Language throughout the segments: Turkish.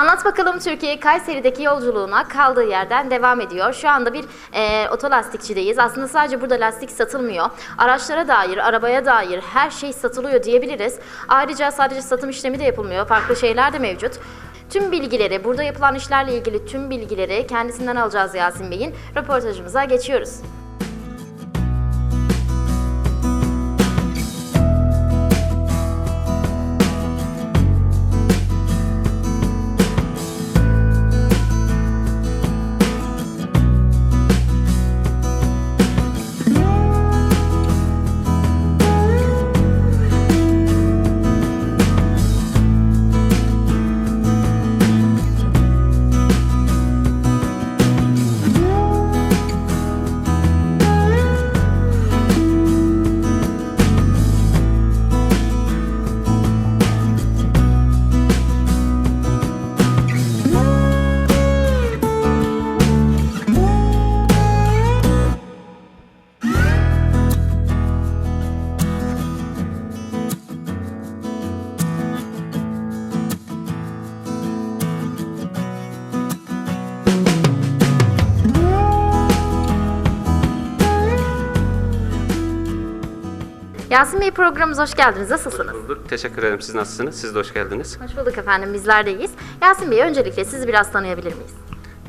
Anlat bakalım Türkiye Kayseri'deki yolculuğuna kaldığı yerden devam ediyor. Şu anda bir e, otolastikçideyiz. Aslında sadece burada lastik satılmıyor. Araçlara dair, arabaya dair her şey satılıyor diyebiliriz. Ayrıca sadece satım işlemi de yapılmıyor. Farklı şeyler de mevcut. Tüm bilgileri, burada yapılan işlerle ilgili tüm bilgileri kendisinden alacağız Yasin Bey'in. Röportajımıza geçiyoruz. Yasin Bey programımıza hoş geldiniz. Nasılsınız? Bulduk. Teşekkür ederim. Siz nasılsınız? Siz de hoş geldiniz. Hoş bulduk efendim. Bizler de iyiyiz. Yasin Bey öncelikle sizi biraz tanıyabilir miyiz?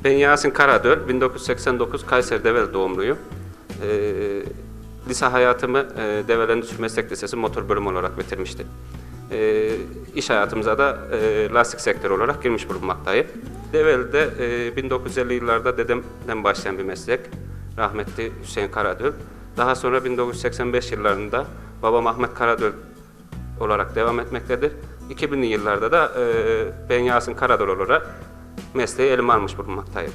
Ben Yasin Karadöl. 1989 Kayseri Develi doğumluyum. Ee, lise hayatımı e, Develi Endüstri Meslek Lisesi motor bölümü olarak bitirmiştim. Ee, iş hayatımıza da e, lastik sektörü olarak girmiş bulunmaktayım. Develi'de e, 1950 yıllarda dedemden başlayan bir meslek. Rahmetli Hüseyin Karadöl. Daha sonra 1985 yıllarında babam Ahmet Karadöl olarak devam etmektedir. 2000'li yıllarda da e, ben Yasin Karadol olarak mesleği elime almış bulunmaktayım.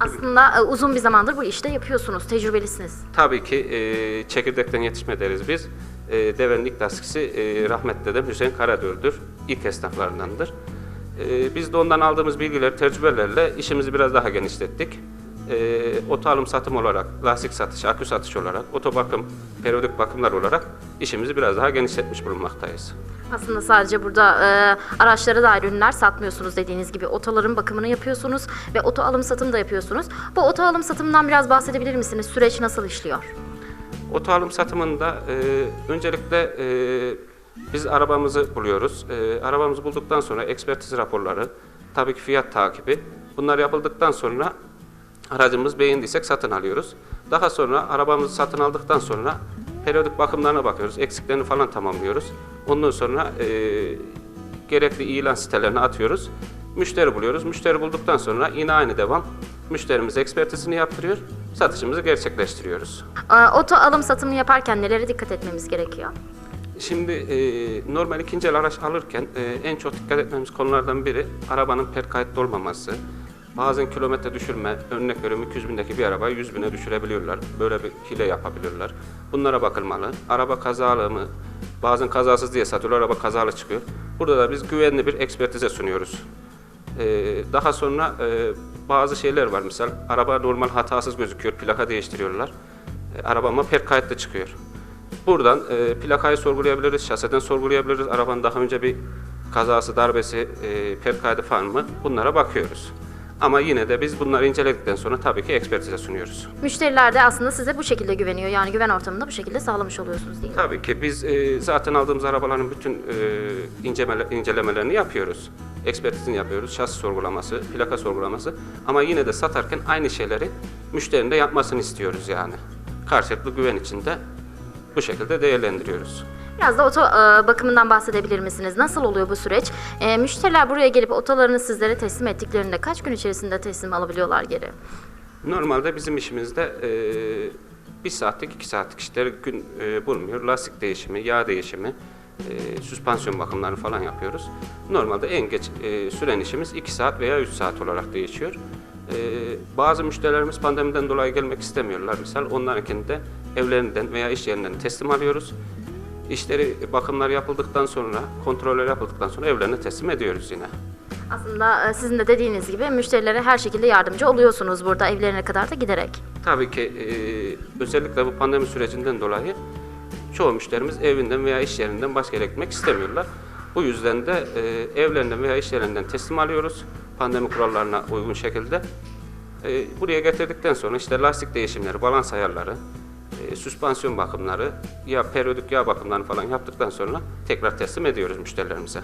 Aslında e, uzun bir zamandır bu işte yapıyorsunuz, tecrübelisiniz. Tabii ki e, çekirdekten yetişme deriz biz. E, Devenin ilk lastikçisi e, rahmetli dedem Hüseyin Karadöl'dür. İlk esnaflarındandır. E, biz de ondan aldığımız bilgiler, tecrübelerle işimizi biraz daha genişlettik. E, oto alım satım olarak, lastik satış, akü satış olarak, oto bakım, periyodik bakımlar olarak işimizi biraz daha genişletmiş bulunmaktayız. Aslında sadece burada e, araçlara dair ürünler satmıyorsunuz dediğiniz gibi. Otoların bakımını yapıyorsunuz ve oto alım satım da yapıyorsunuz. Bu oto alım satımından biraz bahsedebilir misiniz? Süreç nasıl işliyor? Oto alım satımında e, öncelikle e, biz arabamızı buluyoruz. E, arabamızı bulduktan sonra ekspertiz raporları, tabii ki fiyat takibi. Bunlar yapıldıktan sonra aracımız beğendiysek satın alıyoruz. Daha sonra arabamızı satın aldıktan sonra periyodik bakımlarına bakıyoruz. Eksiklerini falan tamamlıyoruz. Ondan sonra e, gerekli ilan sitelerine atıyoruz. Müşteri buluyoruz. Müşteri bulduktan sonra yine aynı devam. Müşterimiz ekspertizini yaptırıyor. Satışımızı gerçekleştiriyoruz. E, oto alım satımı yaparken nelere dikkat etmemiz gerekiyor? Şimdi e, normal ikinci el araç alırken e, en çok dikkat etmemiz konulardan biri arabanın per kayıtlı olmaması. Bazen kilometre düşürme, örnek veriyorum 200 bindeki bir arabayı 100 bine düşürebiliyorlar. Böyle bir hile yapabiliyorlar. Bunlara bakılmalı. Araba kazalı mı? Bazen kazasız diye satıyorlar, araba kazalı çıkıyor. Burada da biz güvenli bir ekspertize sunuyoruz. Ee, daha sonra e, bazı şeyler var. Misal araba normal hatasız gözüküyor, plaka değiştiriyorlar. E, arabama per kayıtlı çıkıyor. Buradan e, plakayı sorgulayabiliriz, şaseden sorgulayabiliriz. Arabanın daha önce bir kazası, darbesi, e, per kaydı falan mı? Bunlara bakıyoruz. Ama yine de biz bunları inceledikten sonra tabii ki ekspertize sunuyoruz. Müşteriler de aslında size bu şekilde güveniyor. Yani güven ortamında bu şekilde sağlamış oluyorsunuz değil mi? Tabii ki biz e, zaten aldığımız arabaların bütün e, incemele- incelemelerini yapıyoruz. Ekspertizini yapıyoruz, şasi sorgulaması, plaka sorgulaması. Ama yine de satarken aynı şeyleri müşterinin de yapmasını istiyoruz yani. Karşılıklı güven içinde bu şekilde değerlendiriyoruz. Biraz da oto e, bakımından bahsedebilir misiniz? Nasıl oluyor bu süreç? E, müşteriler buraya gelip otolarını sizlere teslim ettiklerinde kaç gün içerisinde teslim alabiliyorlar geri? Normalde bizim işimizde e, bir saatlik, iki saatlik işleri gün e, bulmuyor. Lastik değişimi, yağ değişimi, e, süspansiyon bakımlarını falan yapıyoruz. Normalde en geç e, süren işimiz iki saat veya üç saat olarak değişiyor. E, bazı müşterilerimiz pandemiden dolayı gelmek istemiyorlar. Misal onlarınkini de evlerinden veya iş yerinden teslim alıyoruz. İşleri, bakımlar yapıldıktan sonra, kontroller yapıldıktan sonra evlerine teslim ediyoruz yine. Aslında e, sizin de dediğiniz gibi müşterilere her şekilde yardımcı oluyorsunuz burada evlerine kadar da giderek. Tabii ki e, özellikle bu pandemi sürecinden dolayı çoğu müşterimiz evinden veya iş yerinden başka yere gitmek istemiyorlar. Bu yüzden de e, evlerinden veya iş yerinden teslim alıyoruz pandemi kurallarına uygun şekilde. E, buraya getirdikten sonra işte lastik değişimleri, balans ayarları, e, süspansiyon bakımları, ya periyodik yağ bakımlarını falan yaptıktan sonra tekrar teslim ediyoruz müşterilerimize.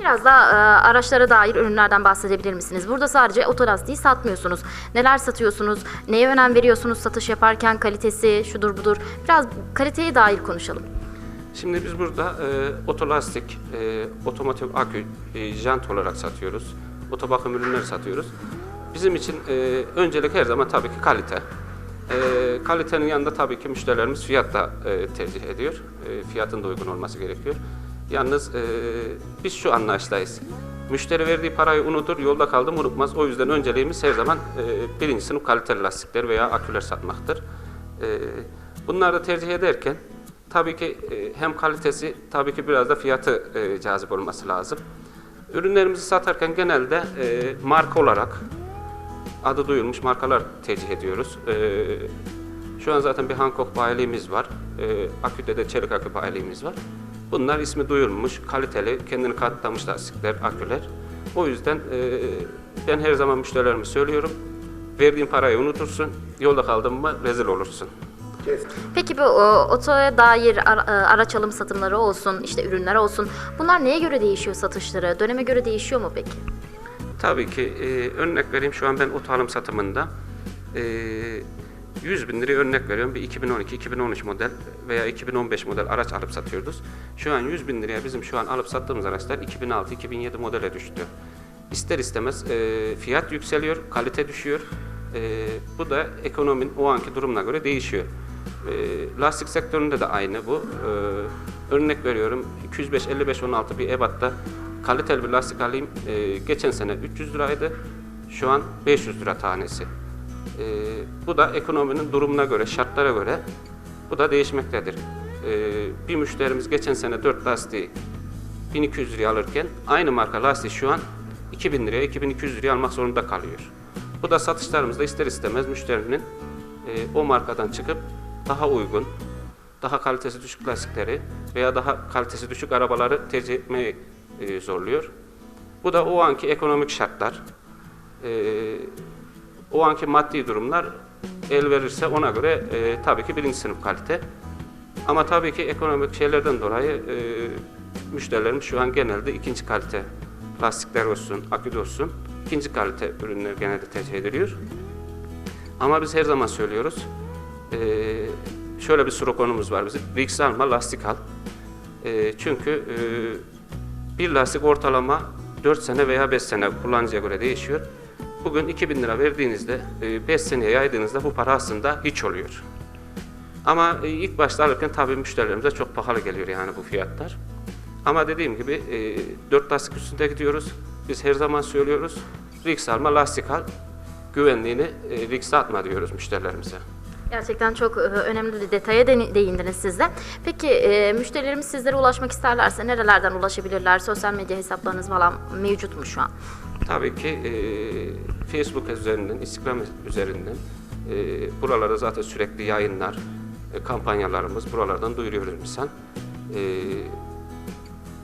Biraz da e, araçlara dair ürünlerden bahsedebilir misiniz? Burada sadece otolastiği satmıyorsunuz. Neler satıyorsunuz? Neye önem veriyorsunuz satış yaparken? Kalitesi, şudur budur. Biraz kaliteye dair konuşalım. Şimdi biz burada e, otolastik, e, otomotiv akü, e, jant olarak satıyoruz. Otobakım ürünleri satıyoruz. Bizim için e, öncelik her zaman tabii ki kalite. E, kalitenin yanında tabii ki müşterilerimiz fiyat da e, tercih ediyor. E, fiyatın da uygun olması gerekiyor. Yalnız e, biz şu anlayıştayız. Müşteri verdiği parayı unutur, yolda kaldım unutmaz. O yüzden önceliğimiz her zaman e, birinci sınıf kaliteli lastikler veya aküler satmaktır. E, bunları da tercih ederken tabii ki e, hem kalitesi tabii ki biraz da fiyatı e, cazip olması lazım. Ürünlerimizi satarken genelde e, marka olarak adı duyulmuş markalar tercih ediyoruz. E, şu an zaten bir Hankook bayiliğimiz var. E, aküde de çelik akü bayiliğimiz var. Bunlar ismi duyulmuş, kaliteli, kendini kanıtlamış lastikler, aküler. O yüzden e, ben her zaman müşterilerime söylüyorum. Verdiğin parayı unutursun, yolda kaldın mı rezil olursun. Peki bu o, otoya dair e, araç alım satımları olsun, işte ürünler olsun. Bunlar neye göre değişiyor satışları? Döneme göre değişiyor mu peki? Tabii ki e, örnek vereyim şu an ben alım satımında e, 100 bin liraya örnek veriyorum bir 2012-2013 model veya 2015 model araç alıp satıyoruz. Şu an 100 bin liraya bizim şu an alıp sattığımız araçlar 2006-2007 modele düştü. İster istemez e, fiyat yükseliyor, kalite düşüyor. E, bu da ekonominin o anki durumuna göre değişiyor. E, lastik sektöründe de aynı bu. E, örnek veriyorum 205-55-16 bir ebatta kaliteli bir lastik alayım. E, geçen sene 300 liraydı. Şu an 500 lira tanesi. E, bu da ekonominin durumuna göre, şartlara göre bu da değişmektedir. E, bir müşterimiz geçen sene 4 lastiği 1200 liraya alırken aynı marka lastiği şu an 2000 liraya, 2200 liraya almak zorunda kalıyor. Bu da satışlarımızda ister istemez müşterinin e, o markadan çıkıp daha uygun, daha kalitesi düşük lastikleri veya daha kalitesi düşük arabaları tercih etmeyi e, zorluyor. Bu da o anki ekonomik şartlar, e, o anki maddi durumlar el verirse ona göre e, tabii ki birinci sınıf kalite. Ama tabii ki ekonomik şeylerden dolayı e, müşterilerimiz şu an genelde ikinci kalite lastikler olsun, akü de olsun, ikinci kalite ürünler genelde tercih ediliyor. Ama biz her zaman söylüyoruz, e, şöyle bir sloganımız var bizim, risk alma, lastik al. E, çünkü e, bir lastik ortalama 4 sene veya 5 sene kullanıcıya göre değişiyor. Bugün 2000 lira verdiğinizde 5 seneye yaydığınızda bu para aslında hiç oluyor. Ama e, ilk başta alırken tabii müşterilerimize çok pahalı geliyor yani bu fiyatlar. Ama dediğim gibi e, 4 lastik üstünde gidiyoruz. Biz her zaman söylüyoruz. Risk alma, lastik al. Güvenliğini e, riske atma diyoruz müşterilerimize. Gerçekten çok e, önemli bir detaya de- değindiniz siz de. Peki e, müşterilerimiz sizlere ulaşmak isterlerse nerelerden ulaşabilirler? Sosyal medya hesaplarınız falan mevcut mu şu an? Tabii ki e, Facebook üzerinden, Instagram üzerinden e, buralarda zaten sürekli yayınlar, e, kampanyalarımız buralardan duyuruyoruz misal. E,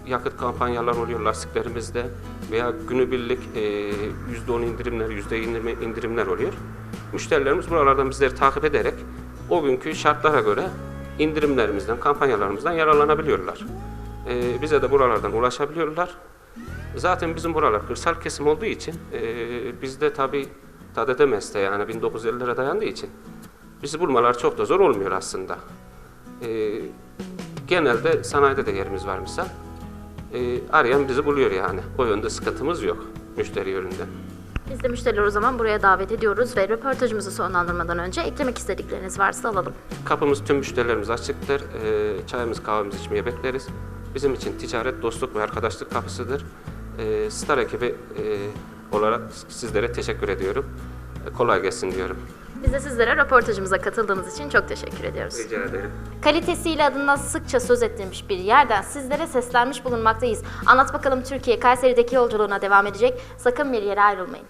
yakıt kampanyalar oluyor lastiklerimizde veya günübirlik e, %10 indirimler, %20 indirimler oluyor. Müşterilerimiz buralardan bizleri takip ederek o günkü şartlara göre indirimlerimizden, kampanyalarımızdan yararlanabiliyorlar. E, bize de buralardan ulaşabiliyorlar. Zaten bizim buralar kırsal kesim olduğu için e, bizde tabii tad edemez de yani 1950'lere dayandığı için bizi bulmalar çok da zor olmuyor aslında. E, genelde sanayide de yerimiz var misal. E, arayan bizi buluyor yani. O yönde sıkıntımız yok müşteri yönünden. Biz de müşterileri o zaman buraya davet ediyoruz ve röportajımızı sonlandırmadan önce eklemek istedikleriniz varsa alalım. Kapımız tüm müşterilerimiz açıktır. E, çayımız kahvemizi içmeye bekleriz. Bizim için ticaret, dostluk ve arkadaşlık kapısıdır. E, Star ekibi e, olarak sizlere teşekkür ediyorum. Kolay gelsin diyorum. Biz de sizlere röportajımıza katıldığınız için çok teşekkür ediyoruz. Rica ederim. Kalitesiyle adından sıkça söz ettiğimiz bir yerden sizlere seslenmiş bulunmaktayız. Anlat bakalım Türkiye Kayseri'deki yolculuğuna devam edecek. Sakın bir yere ayrılmayın.